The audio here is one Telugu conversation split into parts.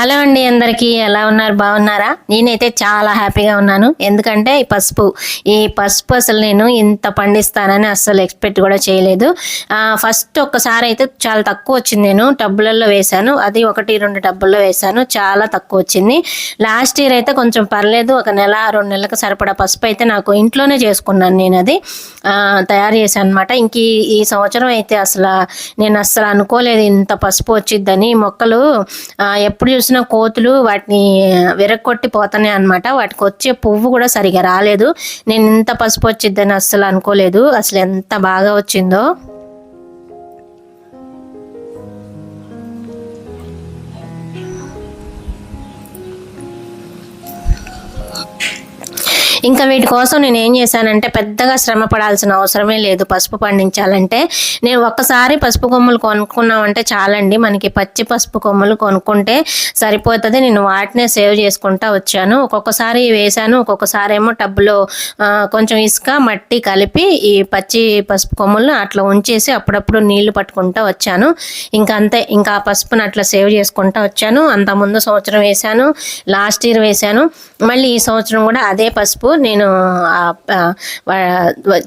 హలో అండి అందరికీ ఎలా ఉన్నారు? బాగున్నారా? నేనైతే చాలా హ్యాపీగా ఉన్నాను. ఎందుకంటే ఈ పసుపు ఈ పసుపు అసలు నేను ఇంత పండిస్తానని అస్సలు ఎక్స్పెక్ట్ కూడా చేయలేదు. ఫస్ట్ ఒక్కసారి అయితే చాలా తక్కువ వచ్చింది నేను. టబ్బులలో వేశాను. అది ఒకటి రెండు టబ్బుల్లో వేశాను. చాలా తక్కువ వచ్చింది. లాస్ట్ ఇయర్ అయితే కొంచెం పర్లేదు. ఒక నెల రెండు నెలలకు సరిపడా పసుపు అయితే నాకు ఇంట్లోనే చేసుకున్నాను నేను అది. తయారు చేశాను అనమాట ఇంక ఈ- సంవత్సరం అయితే అసలు నేను అస్సలు అనుకోలేదు ఇంత పసుపు వచ్చిద్దని. మొక్కలు ఎప్పుడు వచ్చిన కోతులు వాటిని విరగొట్టి పోతున్నాయి అనమాట వాటికి వచ్చే పువ్వు కూడా సరిగా రాలేదు. నేను ఇంత పసుపు వచ్చిద్దని అస్సలు అనుకోలేదు. అసలు ఎంత బాగా వచ్చిందో. ఇంకా వీటి కోసం నేను ఏం చేశానంటే పెద్దగా శ్రమ పడాల్సిన అవసరమే లేదు. పసుపు పండించాలంటే. నేను ఒక్కసారి పసుపు కొమ్ములు కొనుక్కున్నామంటే చాలండి. మనకి పచ్చి పసుపు కొమ్ములు కొనుక్కుంటే సరిపోతుంది. నేను వాటినే సేవ్ చేసుకుంటా వచ్చాను. ఒక్కొక్కసారి వేసాను ఒక్కొక్కసారి ఏమో టబ్బులో కొంచెం ఇసుక మట్టి కలిపి ఈ పచ్చి పసుపు కొమ్ములను అట్లా ఉంచేసి అప్పుడప్పుడు నీళ్ళు పట్టుకుంటా వచ్చాను. ఇంకా అంతే. ఇంకా పసుపును పసుపుని అట్లా సేవ్ చేసుకుంటా వచ్చాను. అంత ముందు సంవత్సరం వేసాను లాస్ట్ ఇయర్ వేశాను. మళ్ళీ ఈ సంవత్సరం కూడా అదే పసుపు. నేను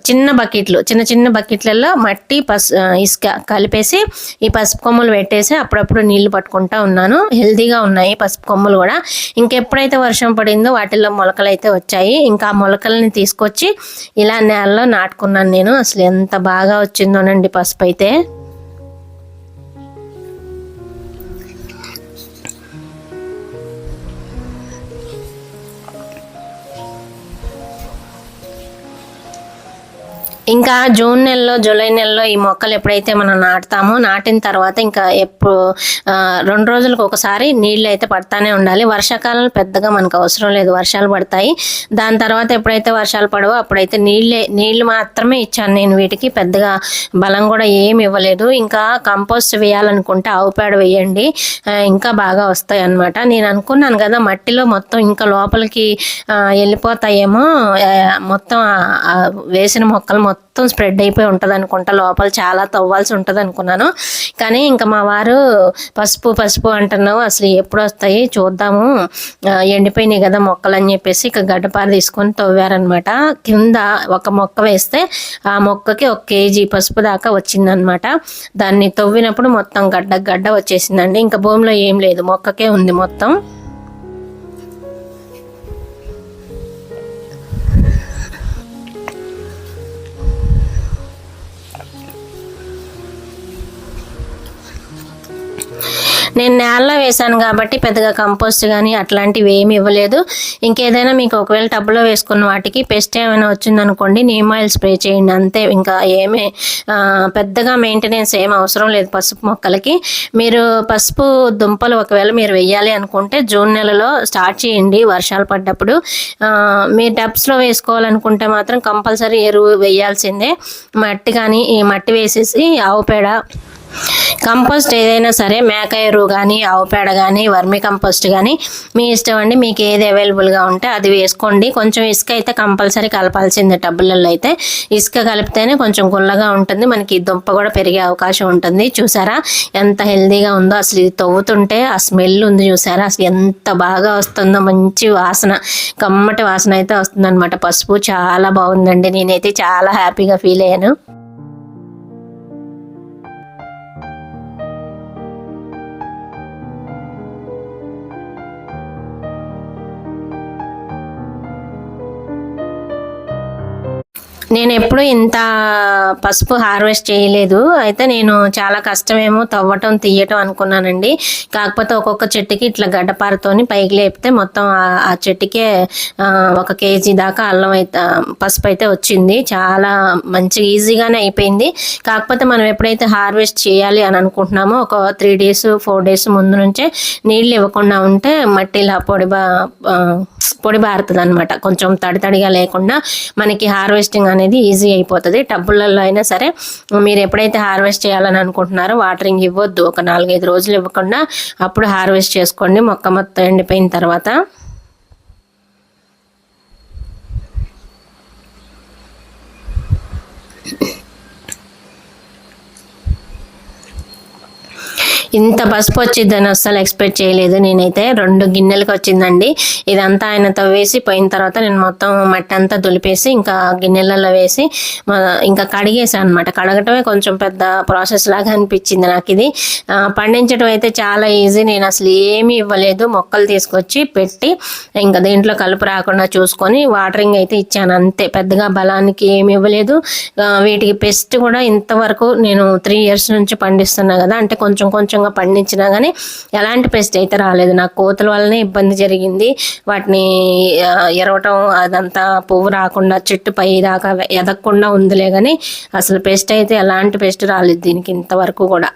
చిన్న బకెట్లు చిన్న చిన్న బకెట్లలో మట్టి పసు ఇసుక కలిపేసి ఈ పసుపు కొమ్మలు పెట్టేసి అప్పుడప్పుడు నీళ్ళు పట్టుకుంటా ఉన్నాను. హెల్తీగా ఉన్నాయి పసుపు కొమ్మలు కూడా. ఇంకెప్పుడైతే వర్షం పడిందో వాటిల్లో మొలకలు అయితే వచ్చాయి. ఇంకా ఆ మొలకల్ని తీసుకొచ్చి ఇలా నేలలో నాటుకున్నాను నేను. అసలు ఎంత బాగా వచ్చిందోనండి పసుపు అయితే ఇంకా జూన్ నెలలో జూలై నెలలో ఈ మొక్కలు ఎప్పుడైతే మనం నాటుతామో నాటిన తర్వాత ఇంకా ఎప్పుడు రెండు రోజులకు ఒకసారి నీళ్ళు అయితే పడతానే ఉండాలి. వర్షాకాలం పెద్దగా మనకు అవసరం లేదు వర్షాలు పడతాయి. దాని తర్వాత ఎప్పుడైతే వర్షాలు పడవో అప్పుడైతే నీళ్ళే నీళ్ళు మాత్రమే ఇచ్చాను నేను వీటికి. పెద్దగా బలం కూడా ఏమి ఇవ్వలేదు. ఇంకా కంపోస్ట్ వేయాలనుకుంటే ఆవు పేడ వేయండి. ఇంకా బాగా వస్తాయి అనమాట నేను అనుకున్నాను కదా మట్టిలో మొత్తం ఇంకా లోపలికి వెళ్ళిపోతాయేమో మొత్తం వేసిన మొక్కలు మొత్తం మొత్తం స్ప్రెడ్ అయిపోయి ఉంటుంది అనుకుంటా లోపల చాలా తవ్వాల్సి ఉంటుంది అనుకున్నాను కానీ ఇంకా మా వారు పసుపు పసుపు అంటున్నావు అసలు ఎప్పుడు వస్తాయి చూద్దాము. ఎండిపోయినాయి కదా మొక్కలు అని చెప్పేసి ఇక గడ్డపార తీసుకొని తవ్వారనమాట కింద ఒక మొక్క వేస్తే ఆ మొక్కకి ఒక కేజీ పసుపు దాకా వచ్చిందనమాట దాన్ని తవ్వినప్పుడు మొత్తం గడ్డ గడ్డ వచ్చేసిందండి. ఇంకా భూమిలో ఏం లేదు. మొక్కకే ఉంది మొత్తం. నేను నేలలో వేశాను కాబట్టి పెద్దగా కంపోస్ట్ కానీ అట్లాంటివి ఏమి ఇవ్వలేదు. ఇంకేదైనా మీకు ఒకవేళ టబ్లో వేసుకున్న వాటికి పెస్ట్ ఏమైనా వచ్చిందనుకోండి నీమ్ ఆయిల్ స్ప్రే చేయండి. అంతే ఇంకా ఏమీ పెద్దగా మెయింటెనెన్స్ ఏం అవసరం లేదు పసుపు మొక్కలకి. మీరు పసుపు దుంపలు ఒకవేళ మీరు వెయ్యాలి అనుకుంటే జూన్ నెలలో స్టార్ట్ చేయండి వర్షాలు పడ్డప్పుడు. మీ టబ్స్లో వేసుకోవాలనుకుంటే మాత్రం కంపల్సరీ ఎరువు వేయాల్సిందే. మట్టి కానీ ఈ మట్టి వేసేసి ఆవు పేడ కంపోస్ట్ ఏదైనా సరే మేక ఎరువు కానీ ఆవు పేడ కానీ వర్మి కంపోస్ట్ కానీ మీ ఇష్టం అండి. మీకు ఏది అవైలబుల్గా ఉంటే అది వేసుకోండి. కొంచెం ఇసుక అయితే కంపల్సరీ కలపాల్సిందే టబ్బులలో అయితే. ఇసుక కలిపితేనే కొంచెం గుల్లగా ఉంటుంది. మనకి దుంప కూడా పెరిగే అవకాశం ఉంటుంది. చూసారా? ఎంత హెల్దీగా ఉందో. అసలు ఇది తవ్వుతుంటే ఆ స్మెల్ ఉంది చూసారా? అసలు ఎంత బాగా వస్తుందో. మంచి వాసన కమ్మటి వాసన అయితే వస్తుందన్నమాట. పసుపు చాలా బాగుందండి. నేనైతే చాలా హ్యాపీగా ఫీల్ అయ్యాను. నేను ఎప్పుడు ఇంత పసుపు హార్వెస్ట్ చేయలేదు. అయితే నేను చాలా కష్టమేమో తవ్వటం తీయటం అనుకున్నానండి. కాకపోతే ఒక్కొక్క చెట్టుకి ఇట్లా గడ్డపారతోని పైకి లేపితే మొత్తం ఆ- చెట్టుకే ఒక కేజీ దాకా అల్లం అయితే పసుపు అయితే వచ్చింది. చాలా మంచి ఈజీగానే అయిపోయింది. కాకపోతే మనం ఎప్పుడైతే హార్వెస్ట్ చేయాలి అని అనుకుంటున్నామో ఒక త్రీ డేస్ ఫోర్ డేస్ ముందు నుంచే నీళ్ళు ఇవ్వకుండా ఉంటే మట్టి ఇలా పొడి బా పొడి బారుతుంది అనమాట కొంచెం తడి తడిగా లేకుండా మనకి హార్వెస్టింగ్ అనేది ఈజీ అయిపోతుంది. టబ్బులలో అయినా సరే మీరు ఎప్పుడైతే హార్వెస్ట్ చేయాలని అనుకుంటున్నారో వాటరింగ్ ఇవ్వద్దు. ఒక నాలుగైదు రోజులు ఇవ్వకుండా అప్పుడు హార్వెస్ట్ చేసుకోండి. మొక్క మొత్తం ఎండిపోయిన తర్వాత ఇంత పసుపు వచ్చిందని అస్సలు ఎక్స్పెక్ట్ చేయలేదు. నేనైతే రెండు గిన్నెలకు వచ్చిందండి. ఇదంతా ఆయన తవ్వేసి పోయిన తర్వాత నేను మొత్తం మట్టి అంతా దులిపేసి ఇంకా గిన్నెలలో వేసి ఇంకా కడిగేసాను అనమాట కడగటమే కొంచెం పెద్ద ప్రాసెస్ లాగా అనిపించింది నాకు ఇది పండించడం అయితే చాలా ఈజీ. నేను అసలు ఏమీ ఇవ్వలేదు. మొక్కలు తీసుకొచ్చి పెట్టి ఇంకా దీంట్లో కలుపు రాకుండా చూసుకొని వాటరింగ్ అయితే ఇచ్చాను అంతే. పెద్దగా బలానికి ఏమి ఇవ్వలేదు. వీటికి పెస్ట్ కూడా ఇంతవరకు నేను త్రీ ఇయర్స్ నుంచి పండిస్తున్నా కదా అంటే కొంచెం కొంచెం కొంచెంగా పండించినా కానీ ఎలాంటి పెస్ట్ అయితే రాలేదు. నాకు కోతుల వల్లనే ఇబ్బంది జరిగింది. వాటిని ఎరవటం అదంతా పువ్వు రాకుండా చెట్టు పై దాకా ఎదగకుండా ఉందిలే కానీ అసలు పెస్ట్ అయితే ఎలాంటి పెస్ట్ రాలేదు దీనికి ఇంతవరకు కూడా.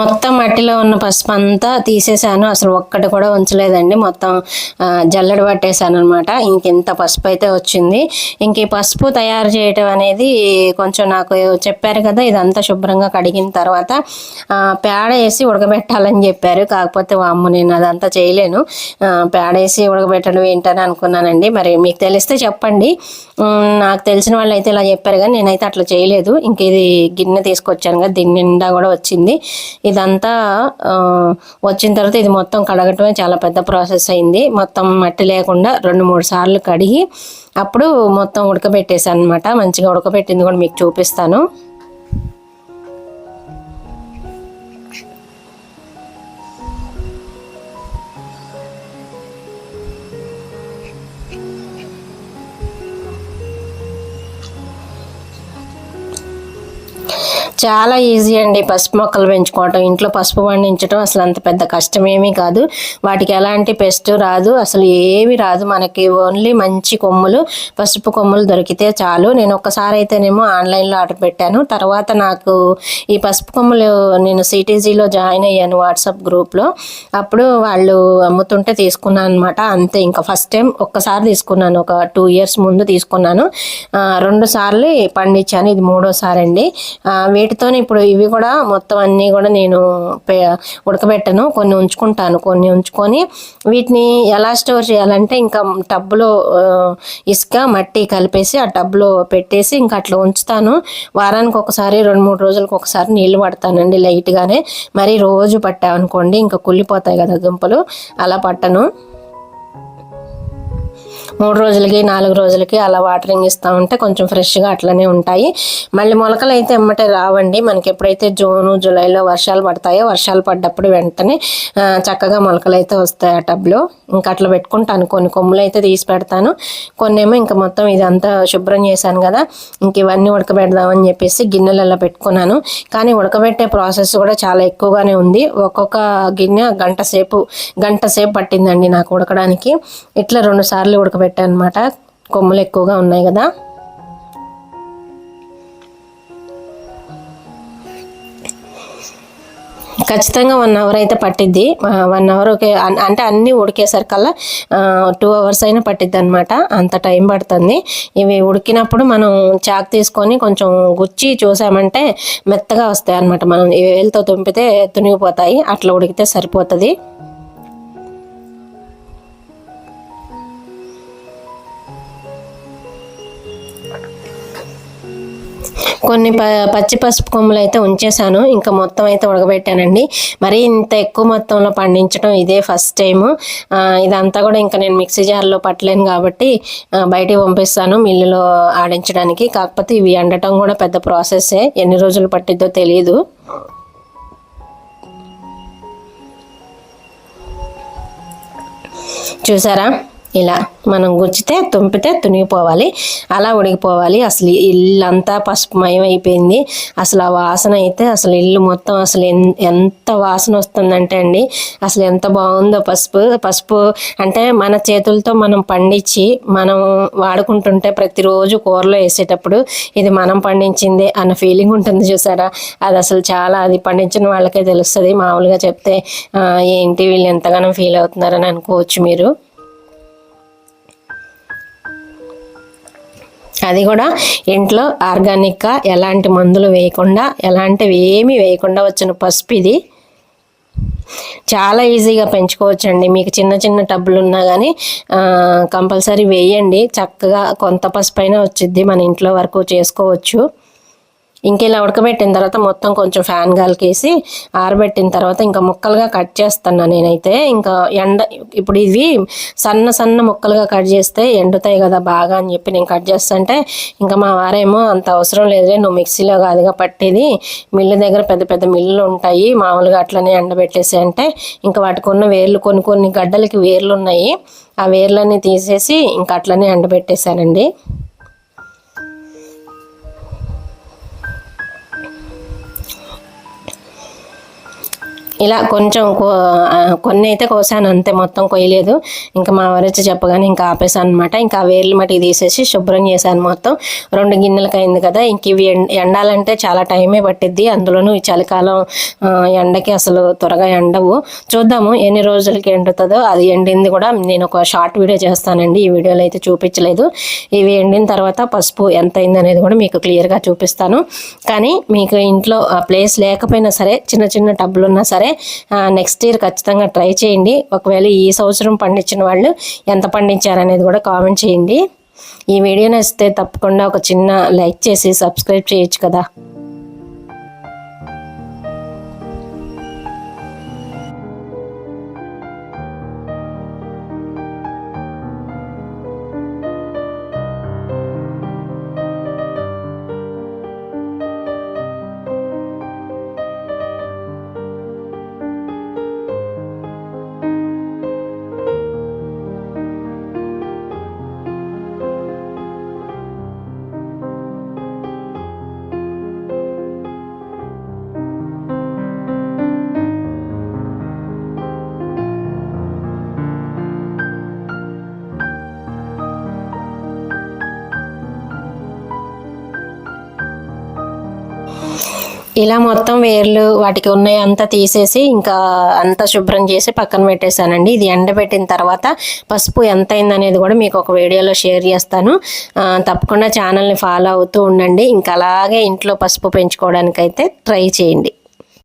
మొత్తం మట్టిలో ఉన్న పసుపు అంతా తీసేసాను. అసలు ఒక్కటి కూడా ఉంచలేదండి. మొత్తం జల్లడి జల్లెడ పట్టేశాను అనమాట ఇంకెంత పసుపు అయితే వచ్చింది. ఇంక ఈ పసుపు తయారు చేయటం అనేది కొంచెం నాకు చెప్పారు కదా ఇదంతా శుభ్రంగా కడిగిన తర్వాత పేడ వేసి ఉడకబెట్టాలని చెప్పారు. కాకపోతే అమ్మ నేను అదంతా చేయలేను. పేడ వేసి ఉడకబెట్టడం ఏంటని అనుకున్నానండి. మరి మీకు తెలిస్తే చెప్పండి. నాకు తెలిసిన వాళ్ళు అయితే ఇలా చెప్పారు కానీ నేనైతే అట్లా చేయలేదు. ఇంక ఇది గిన్నె తీసుకొచ్చాను కదా దీని నిండా కూడా వచ్చింది. ఇదంతా వచ్చిన తర్వాత ఇది మొత్తం కడగటమే చాలా పెద్ద ప్రాసెస్ అయింది. మొత్తం మట్టి లేకుండా రెండు మూడు సార్లు కడిగి అప్పుడు మొత్తం ఉడకబెట్టేసాను అనమాట మంచిగా ఉడకబెట్టింది కూడా మీకు చూపిస్తాను. చాలా ఈజీ అండి పసుపు మొక్కలు పెంచుకోవటం. ఇంట్లో పసుపు పండించడం అసలు అంత పెద్ద కష్టమేమీ కాదు. వాటికి ఎలాంటి పెస్ట్ రాదు. అసలు ఏమి రాదు. మనకి ఓన్లీ మంచి కొమ్ములు పసుపు కొమ్ములు దొరికితే చాలు. నేను ఒక్కసారి అయితేనేమో ఆన్లైన్లో ఆర్డర్ పెట్టాను. తర్వాత నాకు ఈ పసుపు కొమ్ములు నేను సిటీజీలో జాయిన్ అయ్యాను వాట్సాప్ గ్రూప్లో. అప్పుడు వాళ్ళు అమ్ముతుంటే తీసుకున్నాను అనమాట అంతే ఇంకా ఫస్ట్ టైం ఒక్కసారి తీసుకున్నాను. ఒక టూ ఇయర్స్ ముందు తీసుకున్నాను. రెండు సార్లు పండించాను. ఇది మూడోసారి అండి ఆ, ఇప్పుడు ఇవి కూడా మొత్తం అన్నీ కూడా నేను పె- ఉడకబెట్టను కొన్ని ఉంచుకుంటాను కొన్ని ఉంచుకొని వీటిని ఎలా స్టోర్ చేయాలంటే ఇంకా టబ్లో ఇసుక మట్టి కలిపేసి ఆ టబ్లో పెట్టేసి ఇంకా అట్లా ఉంచుతాను. వారానికి ఒకసారి రెండు మూడు రోజులకు ఒకసారి నీళ్ళు పడతానండి లైట్గానే. మరి రోజు పట్టామనుకోండి ఇంకా కుళ్ళిపోతాయి కదా దుంపలు అలా పట్టను. మూడు రోజులకి నాలుగు రోజులకి అలా వాటరింగ్ ఇస్తూ ఉంటే కొంచెం ఫ్రెష్గా అట్లనే ఉంటాయి. మళ్ళీ మొలకలు అయితే ఎమ్మటే రావండి. మనకి ఎప్పుడైతే జూను జూలైలో వర్షాలు పడతాయో వర్షాలు పడ్డప్పుడు వెంటనే చక్కగా మొలకలు అయితే వస్తాయి ఆ టబ్లో. ఇంకా అట్లా పెట్టుకుంటాను. కొన్ని కొమ్ములు అయితే తీసి పెడతాను. కొన్ని ఏమో ఇంకా మొత్తం ఇదంతా శుభ్రం చేశాను కదా. ఇంక ఇవన్నీ ఉడకబెడదామని చెప్పేసి గిన్నెలలో పెట్టుకున్నాను. కానీ ఉడకబెట్టే ప్రాసెస్ కూడా చాలా ఎక్కువగానే ఉంది. ఒక్కొక్క గిన్నె గంట సేపు గంట సేపు పట్టిందండి నాకు ఉడకడానికి. ఇట్లా రెండు సార్లు పెట్టాను అనమాట కొమ్ములు ఎక్కువగా ఉన్నాయి కదా. ఖచ్చితంగా వన్ అవర్ అయితే పట్టిద్ది. వన్ అవర్ అంటే అన్నీ ఉడికేసరికల్లా టూ అవర్స్ అయినా పట్టిద్ది అనమాట అంత టైం పడుతుంది. ఇవి ఉడికినప్పుడు మనం చాక్ తీసుకొని కొంచెం గుచ్చి చూసామంటే మెత్తగా వస్తాయి అనమాట మనం వేలతో తుంపితే తునిగిపోతాయి. అట్లా ఉడికితే సరిపోతుంది. కొన్ని ప పచ్చి పసుపు కొమ్ములు అయితే ఉంచేసాను ఇంకా మొత్తం అయితే ఉడకబెట్టానండి. మరి ఇంత ఎక్కువ మొత్తంలో పండించడం ఇదే ఫస్ట్ టైము. ఇదంతా కూడా ఇంకా నేను మిక్సీ జార్లో పట్టలేను కాబట్టి ఆ, బయటికి పంపిస్తాను మిల్లులో ఆడించడానికి. కాకపోతే ఇవి ఎండటం కూడా పెద్ద ప్రాసెస్సే. ఎన్ని రోజులు పట్టిద్దో తెలియదు చూసారా? ఇలా మనం గుచ్చితే తుంపితే తునిగిపోవాలి. అలా ఉడికిపోవాలి అసలు ఇల్లంతా పసుపుమయం అయిపోయింది. అసలు ఆ వాసన అయితే అసలు ఇల్లు మొత్తం అసలు ఎన్- ఎంత వాసన వస్తుందంటే అండి అసలు ఎంత బాగుందో పసుపు. పసుపు అంటే మన చేతులతో మనం పండించి మనం వాడుకుంటుంటే ప్రతిరోజు కూరలో వేసేటప్పుడు ఇది మనం పండించింది అన్న ఫీలింగ్ ఉంటుంది చూసారా? అది అసలు చాలా అది పండించిన వాళ్ళకే తెలుస్తుంది. మామూలుగా చెప్తే ఏంటి వీళ్ళు ఎంతగానో ఫీల్ అవుతున్నారని అనుకోవచ్చు మీరు. అది కూడా ఇంట్లో ఆర్గానిక్గా ఎలాంటి మందులు వేయకుండా ఎలాంటివి ఏమీ వేయకుండా వచ్చిన పసుపు ఇది. చాలా ఈజీగా పెంచుకోవచ్చండి. మీకు చిన్న చిన్న టబ్బులు ఉన్నా కానీ కంపల్సరీ వేయండి. చక్కగా కొంత పసుపు అయినా వచ్చిద్ది మన ఇంట్లో వరకు చేసుకోవచ్చు. ఇంక ఇలా ఉడకబెట్టిన తర్వాత మొత్తం కొంచెం ఫ్యాన్ గాలికేసి ఆరబెట్టిన తర్వాత ఇంకా ముక్కలుగా కట్ చేస్తాను నేనైతే. ఇంకా ఎండ ఇప్పుడు ఇవి సన్న సన్న ముక్కలుగా కట్ చేస్తే ఎండుతాయి కదా బాగా అని చెప్పి నేను కట్ చేస్తుంటే ఇంకా మా వారేమో అంత అవసరం లేదులే నువ్వు మిక్సీలో కాదుగా పట్టేది. మిల్లు దగ్గర పెద్ద పెద్ద మిల్లులు ఉంటాయి మామూలుగా అట్లనే ఎండబెట్టేసి అంటే ఇంకా వాటికి ఉన్న వేర్లు కొన్ని కొన్ని గడ్డలకి వేర్లు ఉన్నాయి. ఆ వేర్లన్నీ తీసేసి ఇంకా అట్లనే ఎండబెట్టేశానండి. ఇలా కొంచెం కో- కొన్ని అయితే కోసాను అంతే మొత్తం కొయ్యలేదు. ఇంకా మా వరచి చెప్పగానే ఇంకా ఆపేసాను అనమాట ఇంకా వేర్లు మట్టి తీసేసి శుభ్రం చేశాను మొత్తం. రెండు గిన్నెలకు అయింది కదా ఇంక ఇవి ఎండ- ఎండాలంటే చాలా టైమే పట్టిద్ది. అందులోనూ ఈ చలికాలం ఎండకి అసలు త్వరగా ఎండవు. చూద్దాము ఎన్ని రోజులకి ఎండుతుందో. అది ఎండింది కూడా నేను ఒక షార్ట్ వీడియో చేస్తానండి. ఈ వీడియోలో అయితే చూపించలేదు. ఇవి ఎండిన తర్వాత పసుపు ఎంత అయింది అనేది కూడా మీకు క్లియర్గా చూపిస్తాను. కానీ మీకు ఇంట్లో ప్లేస్ లేకపోయినా సరే చిన్న చిన్న టబ్బులు ఉన్నా సరే నెక్స్ట్ ఇయర్ ఖచ్చితంగా ట్రై చేయండి. ఒకవేళ ఈ సంవత్సరం పండించిన వాళ్ళు ఎంత పండించారనేది కూడా కామెంట్ చేయండి. ఈ వీడియో నచ్చితే తప్పకుండా ఒక చిన్న లైక్ చేసి సబ్స్క్రైబ్ చేయొచ్చు కదా. ఇలా మొత్తం వేర్లు వాటికి ఉన్నాయి అంతా తీసేసి ఇంకా అంతా శుభ్రం చేసి పక్కన పెట్టేశానండి. ఇది ఎండబెట్టిన తర్వాత పసుపు ఎంత అయిందనేది కూడా మీకు ఒక వీడియోలో షేర్ చేస్తాను. తప్పకుండా ఛానల్ని ఫాలో అవుతూ ఉండండి. ఇంకా అలాగే ఇంట్లో పసుపు పెంచుకోవడానికైతే ట్రై చేయండి.